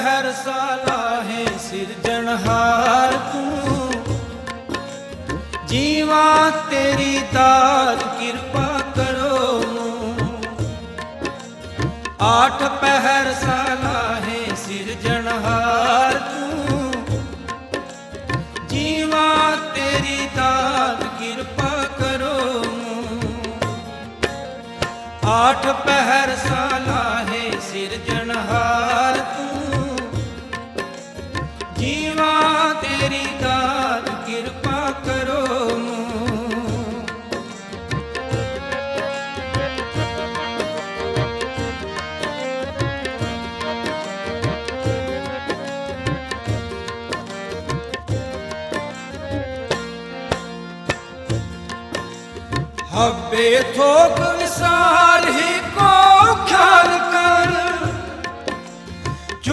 ਪਹਿਰ ਸਾਲਾਹੇ ਸਿਰਜਣਹਾਰ ਤੂੰ। ਜੀਵਾ ਤੇਰੀ ਦਾਤ ਕਿਰਪਾ ਕਰੋ ਨੂੰ। ਆਠ ਪਹਿਰ ਸਾਲਾਹੇ ਸਿਰਜਣਹਾਰ ਤੂੰ। ਜੀਵਾ ਤੇਰੀ ਦਾਤ ਕਿਰਪਾ ਕਰੋ ਆਠ ਪਹਿਰ ਸਾਲਾਹੇ ਸਿਰਜਣਹਾਰ ਤੂੰ। ਜੀਵਾ ਤੇਰੀ ਦਾਤ ਕਿਰਪਾ ਕਰੋ ਹੱਬੇ ਥੋਕ ਵਿਸਾਰ ਹੀ